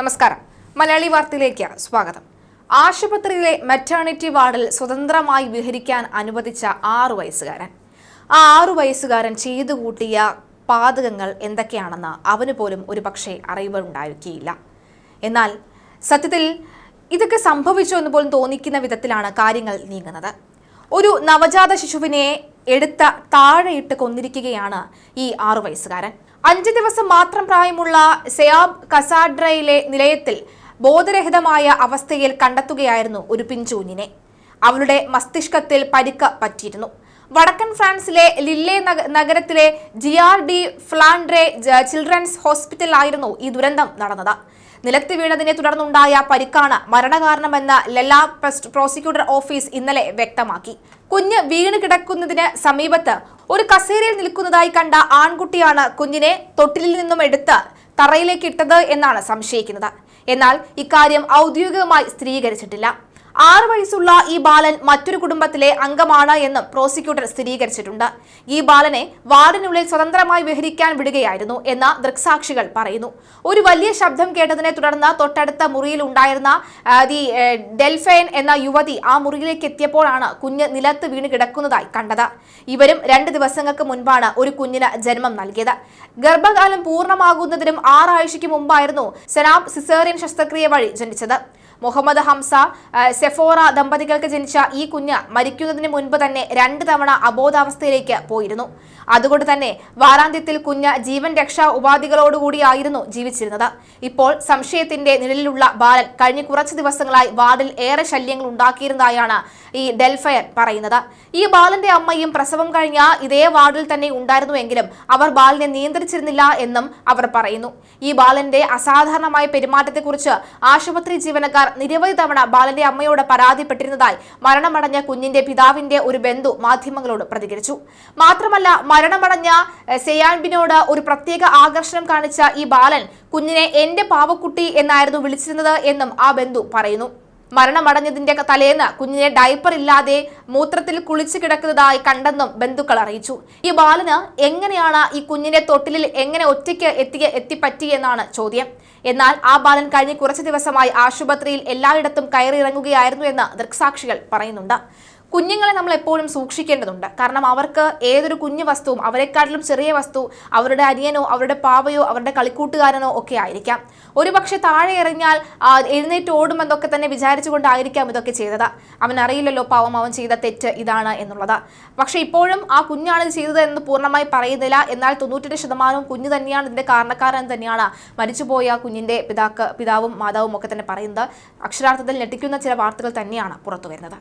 നമസ്കാരം. മലയാളി വാർത്തയിലേക്ക് സ്വാഗതം. ആശുപത്രിയിലെ മെറ്റേണിറ്റി വാർഡിൽ സ്വതന്ത്രമായി വിഹരിക്കാൻ അനുവദിച്ച ആറു വയസ്സുകാരൻ. ആ ആറു വയസ്സുകാരൻ ചെയ്തു കൂട്ടിയ പാതകങ്ങൾ എന്തൊക്കെയാണെന്ന് അവന് പോലും ഒരു പക്ഷേ അറിവുണ്ടായിരിക്കില്ല എന്നാൽ സത്യത്തിൽ ഇതൊക്കെ സംഭവിച്ചു എന്ന് പോലും തോന്നിക്കുന്ന വിധത്തിലാണ് കാര്യങ്ങൾ നീങ്ങുന്നത്. ഒരു നവജാത ശിശുവിനെ എടുത്ത താഴെയിട്ട് കൊന്നിരിക്കുകയാണ് ഈ ആറു വയസ്സുകാരൻ. അഞ്ച് ദിവസം മാത്രം പ്രായമുള്ള സെയാബ് കസാഡ്രയിലെ നിലയത്തിൽ ബോധരഹിതമായ അവസ്ഥയിൽ കണ്ടെത്തുകയായിരുന്നു ഒരു പിഞ്ചൂഞ്ഞിനെ. അവളുടെ മസ്തിഷ്കത്തിൽ പരിക്ക് പറ്റിയിരുന്നു. വടക്കൻ ഫ്രാൻസിലെ ലില്ലെ നഗരത്തിലെ G R D Flandre children's ഹോസ്പിറ്റലിലായിരുന്നു ഈ ദുരന്തം നടന്നത്. നിലത്ത് വീണതിനെ തുടർന്നുണ്ടായ പരിക്കാണ് മരണകാരണമെന്ന് ലല്ലാ പ്രോസിക്യൂട്ടർ ഓഫീസ് ഇന്നലെ വ്യക്തമാക്കി. കുഞ്ഞ് വീണ് കിടക്കുന്നതിന് സമീപത്ത് ഒരു കസേരയിൽ നിൽക്കുന്നതായി കണ്ട ആൺകുട്ടിയാണ് കുഞ്ഞിനെ തൊട്ടിലിൽ നിന്നും എടുത്ത് തറയിലേക്ക് ഇട്ടത് എന്നാണ് സംശയിക്കുന്നത്. എന്നാൽ ഇക്കാര്യം ഔദ്യോഗികമായി സ്ഥിരീകരിച്ചിട്ടില്ല. ആറ് വയസ്സുള്ള ഈ ബാലൻ മറ്റൊരു കുടുംബത്തിലെ അംഗമാണ് എന്നും പ്രോസിക്യൂട്ടർ സ്ഥിരീകരിച്ചിട്ടുണ്ട്. ഈ ബാലനെ വാർഡിനുള്ളിൽ സ്വതന്ത്രമായി വിഹരിക്കാൻ വിടുകയായിരുന്നു എന്ന് ദൃക്സാക്ഷികൾ പറയുന്നു. ഒരു വലിയ ശബ്ദം കേട്ടതിനെ തുടർന്ന് തൊട്ടടുത്ത മുറിയിൽ ഉണ്ടായിരുന്ന ദി ഡെൽഫൈൻ എന്ന യുവതി ആ മുറിയിലേക്ക് എത്തിയപ്പോഴാണ് കുഞ്ഞ് നിലത്ത് വീണ് കിടക്കുന്നതായി കണ്ടത്. ഇവരും രണ്ട് ദിവസങ്ങൾക്ക് മുൻപാണ് ഒരു കുഞ്ഞിന് ജന്മം നൽകിയത്. ഗർഭകാലം പൂർണമാകുന്നതിനും ആറാഴ്ചയ്ക്ക് മുമ്പായിരുന്നു സെനാബ് സിസേറിയൻ ശസ്ത്രക്രിയ വഴി ജനിച്ചത്. മുഹമ്മദ് ഹംസ സെഫോറ ദമ്പതികൾക്ക് ജനിച്ച ഈ കുഞ്ഞ് മരിക്കുന്നതിന് മുൻപ് തന്നെ രണ്ട് തവണ അബോധാവസ്ഥയിലേക്ക് പോയിരുന്നു. അതുകൊണ്ട് തന്നെ വാരാന്ത്യത്തിൽ കുഞ്ഞ് ജീവൻ രക്ഷാ ഉപാധികളോടുകൂടിയായിരുന്നു ജീവിച്ചിരുന്നത്. ഇപ്പോൾ സംശയത്തിന്റെ നിഴലിലുള്ള ബാലൻ കഴിഞ്ഞ കുറച്ച് ദിവസങ്ങളായി വാർഡിൽ ഏറെ ശല്യങ്ങൾ ഉണ്ടാക്കിയിരുന്നതായാണ് ഈ ഡെൽഫയർ പറയുന്നത്. ഈ ബാലന്റെ അമ്മയും പ്രസവം കഴിഞ്ഞ ഇതേ വാർഡിൽ തന്നെ ഉണ്ടായിരുന്നുവെങ്കിലും അവർ ബാലിനെ നിയന്ത്രിച്ചിരുന്നില്ല എന്നും അവർ പറയുന്നു. ഈ ബാലന്റെ അസാധാരണമായ പെരുമാറ്റത്തെക്കുറിച്ച് ആശുപത്രി ജീവനക്കാർ നിരവധി തവണ ബാലന്റെ അമ്മയോട് പരാതിപ്പെട്ടിരുന്നതായി മരണമടഞ്ഞ കുഞ്ഞിന്റെ പിതാവിന്റെ ഒരു ബന്ധു മാധ്യമങ്ങളോട് പ്രതികരിച്ചു. മാത്രമല്ല മരണമടഞ്ഞ സെയാൻബിനോട് ഒരു പ്രത്യേക ആകർഷണം കാണിച്ച ഈ ബാലൻ കുഞ്ഞിനെ എന്റെ പാവക്കുട്ടി എന്നായിരുന്നു വിളിച്ചിരുന്നത് എന്നും ആ ബന്ധു പറയുന്നു. മരണമടഞ്ഞതിന്റെ തലേന്ന് കുഞ്ഞിനെ ഡയപ്പർ ഇല്ലാതെ മൂത്രത്തിൽ കുളിച്ചു കിടക്കുന്നതായി കണ്ടെന്നും ബന്ധുക്കൾ അറിയിച്ചു. ഈ ബാലന് എങ്ങനെയാണ് ഈ കുഞ്ഞിന്റെ തൊട്ടിലിൽ എങ്ങനെ ഒറ്റയ്ക്ക് എത്തിയ എത്തിപ്പറ്റി എന്നാണ് ചോദ്യം. എന്നാൽ ആ ബാലൻ കഴിഞ്ഞ കുറച്ച് ദിവസമായി ആശുപത്രിയിൽ എല്ലായിടത്തും കയറിയിറങ്ങുകയായിരുന്നു എന്ന് ദൃക്സാക്ഷികൾ പറയുന്നുണ്ട്. കുഞ്ഞുങ്ങളെ നമ്മൾ എപ്പോഴും സൂക്ഷിക്കേണ്ടതുണ്ട്. കാരണം അവർക്ക് ഏതൊരു കുഞ്ഞു വസ്തുവും അവരെക്കാട്ടിലും ചെറിയ വസ്തു അവരുടെ അനിയനോ അവരുടെ പാവയോ അവരുടെ കളിക്കൂട്ടുകാരനോ ഒക്കെ ആയിരിക്കാം. ഒരുപക്ഷെ താഴെ എറിഞ്ഞാൽ എഴുന്നേറ്റ് ഓടുമെന്നൊക്കെ തന്നെ വിചാരിച്ചുകൊണ്ടായിരിക്കാം ഇതൊക്കെ ചെയ്തത്. അവൻ അറിയില്ലല്ലോ പാവം അവൻ ചെയ്ത തെറ്റ് ഇതാണ് എന്നുള്ളത്. പക്ഷേ ഇപ്പോഴും ആ കുഞ്ഞാണ് ഇത് ചെയ്തത് എന്ന് പൂർണമായി പറയുന്നില്ല. എന്നാൽ തൊണ്ണൂറ്റെട്ട് ശതമാനവും കുഞ്ഞ് തന്നെയാണ് ഇതിന്റെ കാരണക്കാരൻ തന്നെയാണ് മരിച്ചുപോയ കുഞ്ഞിന്റെ പിതാക്ക് പിതാവും മാതാവും ഒക്കെ തന്നെ പറയുന്നത്. അക്ഷരാർത്ഥത്തിൽ ഞെട്ടിക്കുന്ന ചില വാർത്തകൾ തന്നെയാണ് പുറത്തു വരുന്നത്